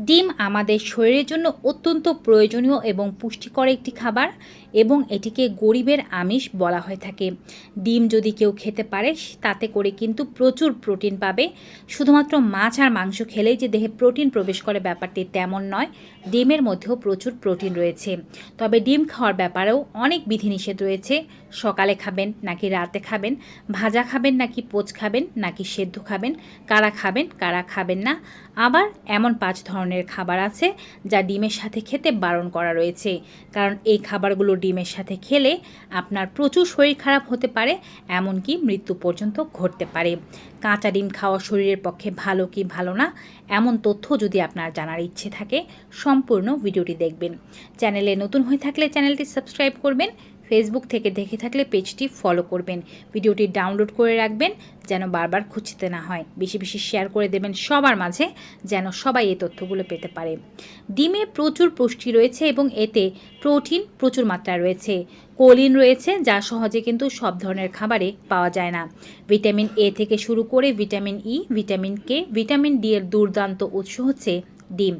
ডিম আমাদের শরীরের জন্য অত্যন্ত প্রয়োজনীয় এবং পুষ্টিকর একটি খাবার এবং এটিকে গরিবের আমিষ বলা হয়ে থাকে। ডিম যদি কেউ খেতে পারে, তাতে করে কিন্তু প্রচুর প্রোটিন পাবে। শুধুমাত্র মাছ আর মাংস খেলেই যে দেহে প্রোটিন প্রবেশ করে ব্যাপারটি তেমন নয়, ডিমের মধ্যেও প্রচুর প্রোটিন রয়েছে। তবে ডিম খাওয়ার ব্যাপারেও অনেক বিধিনিষেধ রয়েছে। সকালে খাবেন, নাকি রাতে খাবেন, ভাজা খাবেন, নাকি পোচ খাবেন, নাকি সেদ্ধ খাবেন, কারা খাবেন কারা খাবেন না, আবার এমন পাঁচ ধরনের খাবার আছে যা ডিমের সাথে খেতে বারণ করা রয়েছে। কারণ এই খাবারগুলো ডিমের সাথে খেলে আপনার প্রচুর শরীর খারাপ হতে পারে, এমনকি মৃত্যু পর্যন্ত ঘটতে পারে। কাঁচা ডিম খাওয়া শরীরের পক্ষে ভালো কি ভালো না, এমন তথ্য যদি আপনার জানার ইচ্ছে থাকে, সম্পূর্ণ ভিডিওটি দেখবেন। চ্যানেলে নতুন হয়ে থাকলে চ্যানেলটি সাবস্ক্রাইব করবেন ফেসবুক থেকে দেখে থাকলে পেজটি ফলো করবেন। ভিডিওটি ডাউনলোড করে রাখবেন যেন বারবার খুঁজতে না হয়। বেশি বেশি শেয়ার করে দেবেন সবার মাঝে যেন সবাই এই তথ্যগুলো পেতে পারে। ডিমে প্রচুর পুষ্টি রয়েছে এবং এতে প্রোটিন প্রচুর মাত্রায় রয়েছে। কোলিন রয়েছে যা সহজে কিন্তু সব ধরনের খাবারে পাওয়া যায় না। ভিটামিন এ থেকে শুরু করে vitamin E vitamin K vitamin D এর দুর্দান্ত উৎস হচ্ছে ডিম।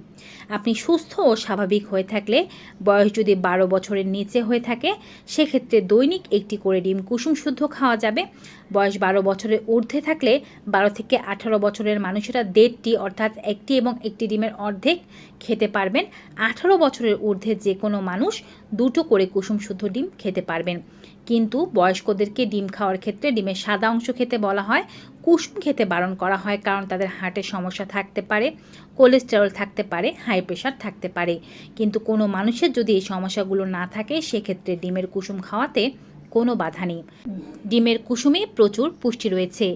আপনি সুস্থ ও স্বাভাবিক হয়ে থাকলে, বয়স যদি বারো বছরের নিচে হয়ে থাকে, সেক্ষেত্রে দৈনিক একটি করে ডিম কুসুম শুদ্ধ খাওয়া যাবে। বয়স বারো বছরের ঊর্ধ্বে থাকলে, বারো থেকে আঠারো বছরের মানুষেরা দেড়টি অর্থাৎ একটি এবং একটি ডিমের অর্ধেক খেতে পারবেন। আঠারো বছরের ঊর্ধ্বে যে কোনো মানুষ দুটো করে কুসুম শুদ্ধ ডিম খেতে পারবেন। কিন্তু বয়স্কদেরকে ডিম খাওয়ার ক্ষেত্রে ডিমের সাদা অংশ খেতে বলা হয়। কুসুম খেতে বারণ করা হয় কারণ তাদের হার্টের সমস্যা থাকতে পারে, কোলেস্টেরল থাকতে পারে। হাই প্রেশার থাকতে পারে। কিন্তু কোনো মানুষের যদি এই সমস্যাগুলো না থাকে, সেক্ষেত্রে ডিমের কুসুম খাওয়াতে কোনো বাধা নেই। ডিমের কুসুমে প্রচুর পুষ্টি রয়েছে।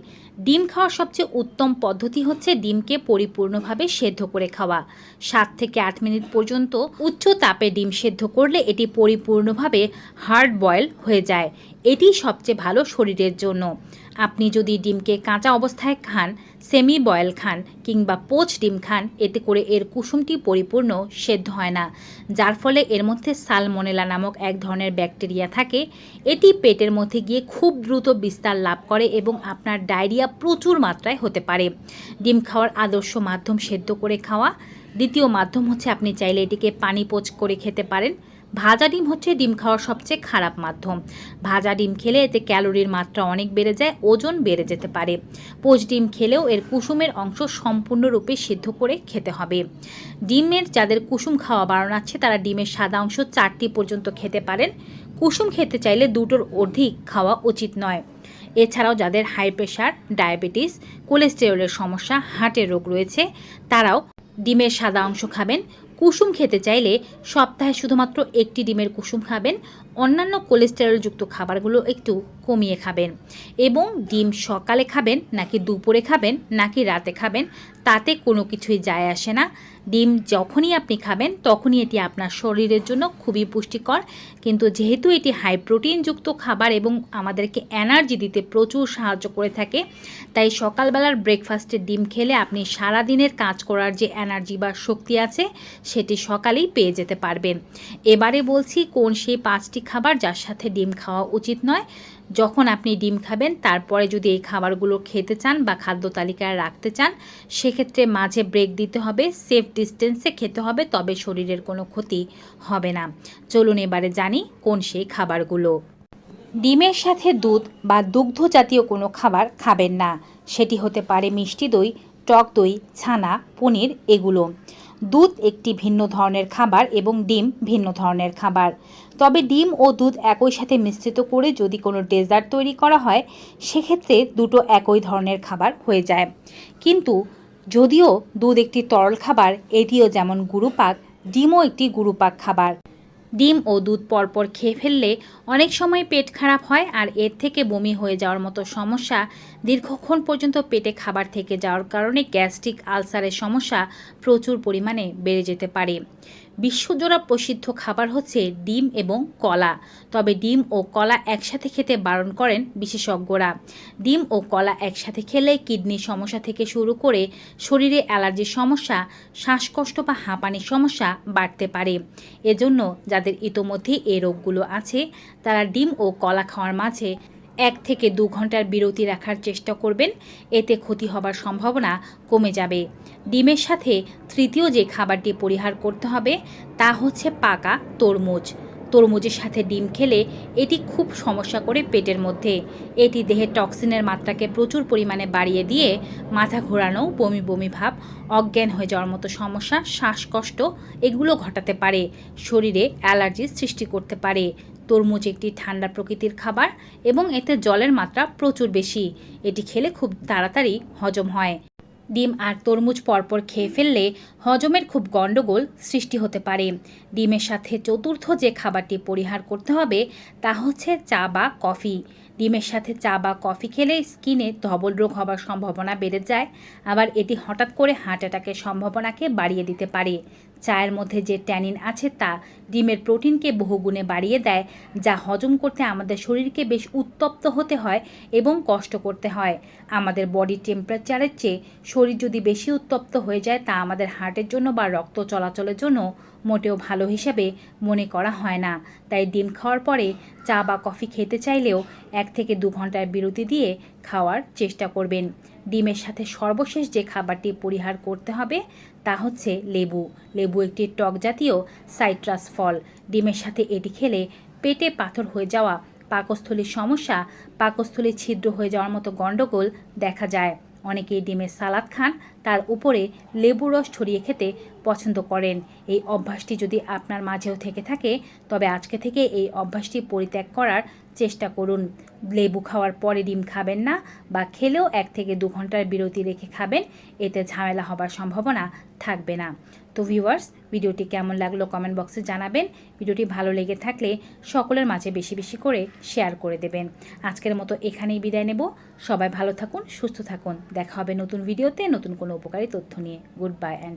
ডিম খাওয়ার সবচেয়ে উত্তম পদ্ধতি হচ্ছে ডিমকে পরিপূর্ণভাবে সেদ্ধ করে খাওয়া। সাত থেকে আট মিনিট পর্যন্ত উচ্চ তাপে ডিম সেদ্ধ করলে এটি পরিপূর্ণভাবে হার্ড বয়েল হয়ে যায়। এটি সবচেয়ে ভালো শরীরের জন্য। আপনি যদি ডিমকে কাঁচা অবস্থায় খান সেমি বয়েল খান কিংবা পোচ ডিম খান, এতে করে এর কুসুমটি পরিপূর্ণ সেদ্ধ হয় না। যার ফলে এর মধ্যে সালমোনেলা নামক এক ধরনের ব্যাকটেরিয়া থাকে। এটি পেটের মধ্যে গিয়ে খুব দ্রুত বিস্তার লাভ করে এবং আপনার ডায়রিয়া প্রচুর মাত্রায় হতে পারে। ডিম খাওয়ার আদর্শ মাধ্যম সেদ্ধ করে খাওয়া। দ্বিতীয় মাধ্যম হচ্ছে আপনি চাইলে এটিকে পানি পোচ করে খেতে পারেন। ভাজা ডিম হচ্ছে ডিম খাওয়ার সবচেয়ে খারাপ মাধ্যম। ভাজা ডিম খেলে এতে ক্যালোরির মাত্রা অনেক বেড়ে যায়, ওজন বেড়ে যেতে পারে। পোচ ডিম খেলেও এর কুসুমের অংশ সম্পূর্ণরূপে সিদ্ধ করে খেতে হবে। ডিমের যাদের কুসুম খাওয়া বারণ আছে, তারা ডিমের সাদা অংশ চারটি পর্যন্ত খেতে পারেন। কুসুম খেতে চাইলে দুটোর অধিক খাওয়া উচিত নয়। এছাড়াও যাদের হাই প্রেশার, ডায়াবেটিস, কোলেস্টেরলের সমস্যা, হার্টের রোগ রয়েছে, তারাও ডিমের সাদা অংশ খাবেন। কুসুম খেতে চাইলে সপ্তাহে শুধুমাত্র একটি ডিমের কুসুম খাবেন। অন্যান্য কোলেস্টেরলযুক্ত খাবারগুলো একটু কমিয়ে খাবেন। এবং ডিম সকালে খাবেন, নাকি দুপুরে খাবেন, নাকি রাতে খাবেন তাতে কোনো কিছুই যায় আসে না। ডিম যখনই আপনি খাবেন, তখনই এটি আপনার শরীরের জন্য খুবই পুষ্টিকর। কিন্তু যেহেতু এটি হাই প্রোটিনযুক্ত খাবার এবং আমাদেরকে এনার্জি দিতে প্রচুর সাহায্য করে থাকে, তাই সকালবেলার ব্রেকফাস্টে ডিম খেলে আপনি সারা দিনের কাজ করার যে এনার্জি বা শক্তি আছে, সেটি সকালেই পেয়ে যেতে পারবেন। এবারে বলছি, কোন সেই পাঁচটি খাবার যার সাথে ডিম খাওয়া উচিত নয়? যখন আপনি ডিম খাবেন, তারপরে যদি এই খাবারগুলো খেতে চান বা খাদ্য তালিকায় রাখতে চান, সেক্ষেত্রে মাঝে ব্রেক দিতে হবে সেফ ডিস্টেন্সে খেতে হবে, তবে শরীরের কোনো ক্ষতি হবে না। চলুন এবারে জানি কোন সেই খাবারগুলো। ডিমের সাথে দুধ বা দুগ্ধ জাতীয় কোনো খাবার খাবেন না। সেটি হতে পারে মিষ্টি দই, টক দই, ছানা, পনির, এগুলো। দুধ একটি ভিন্ন ধরনের খাবার এবং ডিম ভিন্ন ধরনের খাবার। তবে ডিম ও দুধ একই সাথে মিশ্রিত করে যদি কোনো ডেজার্ট তৈরি করা হয়, সেক্ষেত্রে দুটো একই ধরনের খাবার হয়ে যায়। কিন্তু যদিও দুধ একটি তরল খাবার, এটিও যেমন গুরুপাক, ডিমও একটি গুরুপাক খাবার। ডিম ও দুধ পরপর খেয়ে ফেললে অনেক সময় পেট খারাপ হয় আর এর থেকে বমি হয়ে যাওয়ার মতো সমস্যা দীর্ঘক্ষণ পর্যন্ত পেটে খাবার থেকে যাওয়ার কারণে গ্যাস্ট্রিক আলসারের সমস্যা প্রচুর পরিমাণে বেড়ে যেতে পারে। বিশ্বজোড়া প্রসিদ্ধ খাবার হচ্ছে ডিম এবং কলা। তবে ডিম ও কলা একসাথে খেতে বারণ করেন বিশেষজ্ঞরা। ডিম ও কলা একসাথে খেলে কিডনির সমস্যা থেকে শুরু করে শরীরে অ্যালার্জির সমস্যা, শ্বাসকষ্ট বা হাঁপানির সমস্যা বাড়তে পারে। এজন্য যাদের ইতোমধ্যে এই রোগগুলো আছে, তারা ডিম ও কলা খাওয়ার মাঝে এক থেকে দু ঘণ্টার বিরতি রাখার চেষ্টা করবেন, এতে ক্ষতি হবার সম্ভাবনা কমে যাবে। ডিমের সাথে তৃতীয় যে খাবারটি পরিহার করতে হবে, তা হচ্ছে পাকা তরমুজ। তরমুজের সাথে ডিম খেলে এটি খুব সমস্যা করে পেটের মধ্যে। এটি দেহে টক্সিনের মাত্রাকে প্রচুর পরিমাণে বাড়িয়ে দিয়ে মাথা ঘোরানো, বমি বমি ভাব, অজ্ঞান হয়ে যাওয়ার মতো সমস্যা, শ্বাসকষ্ট, এগুলো ঘটাতে পারে। শরীরে অ্যালার্জির সৃষ্টি করতে পারে। তরমুজ একটি ঠান্ডা প্রকৃতির খাবার এবং এতে জলের মাত্রা প্রচুর বেশি। এটি খেলে খুব তাড়াতাড়ি হজম হয়। ডিম আর তরমুজ পরপর খেয়ে ফেললে হজমের খুব গণ্ডগোল সৃষ্টি হতে পারে। ডিমের সাথে চতুর্থ যে খাবারটি পরিহার করতে হবে তা হচ্ছে চা বা কফি। ডিমের সাথে চা বা কফি খেলে স্কিনে ধবল রোগ হবার সম্ভাবনা বেড়ে যায়। আবার এটি হঠাৎ করে হার্ট অ্যাটাকের সম্ভাবনাকে বাড়িয়ে দিতে পারে। চায়ের মধ্যে যে ট্যানিন আছে তা ডিমের প্রোটিনকে বহুগুণে বাড়িয়ে দেয়, যা হজম করতে আমাদের শরীরকে বেশ উত্তপ্ত হতে হয় এবং কষ্ট করতে হয়। আমাদের বডি টেম্পারেচারের চেয়ে শরীর যদি বেশি উত্তপ্ত হয়ে যায়, তা আমাদের হার্টের জন্য বা রক্ত চলাচলের জন্য মোটেও ভালো হিসাবে মনে করা হয় না। তাই ডিম খাওয়ার পরে চা বা কফি খেতে চাইলেও এক থেকে দু ঘণ্টার বিরতি দিয়ে খাওয়ার চেষ্টা করবেন। ডিমের সাথে সর্বশেষ যে খাবারটি পরিহার করতে হবে তা হচ্ছে লেবু। লেবু একটি টক জাতীয় সাইট্রাস ফল। ডিমের সাথে এটি খেলে পেটে পাথর হয়ে যাওয়া, পাকস্থলীর সমস্যা, পাকস্থলী ছিদ্র হয়ে যাওয়ার মতো গণ্ডগোল দেখা যায়। অনেকেই ডিমের সালাদ খান, তার উপরে লেবু রস ছড়িয়ে খেতে পছন্দ করেন। এই অভ্যাসটি যদি আপনার মাঝেও থেকে থাকে, তবে আজকে থেকে এই অভ্যাসটি পরিত্যাগ করার চেষ্টা করুন। লেবু খাওয়ার পরে ডিম খাবেন না বা খেলেও এক থেকে দু ঘণ্টার বিরতি রেখে খাবেন, এতে ঝামেলা হবার সম্ভাবনা থাকবে না। তো ভিউয়ার্স ভিডিওটি কেমন লাগল কমেন্ট বক্সে জানাবেন। ভিডিওটি ভালো লেগে থাকলে সকলের মাঝে বেশি বেশি করে শেয়ার করে দেবেন। আজকের মতো এখানেই বিদায় নেব। সবাই ভালো থাকুন, সুস্থ থাকুন। দেখা হবে নতুন ভিডিওতে নতুন কোনো উপকারী তথ্য নিয়ে। Good bye and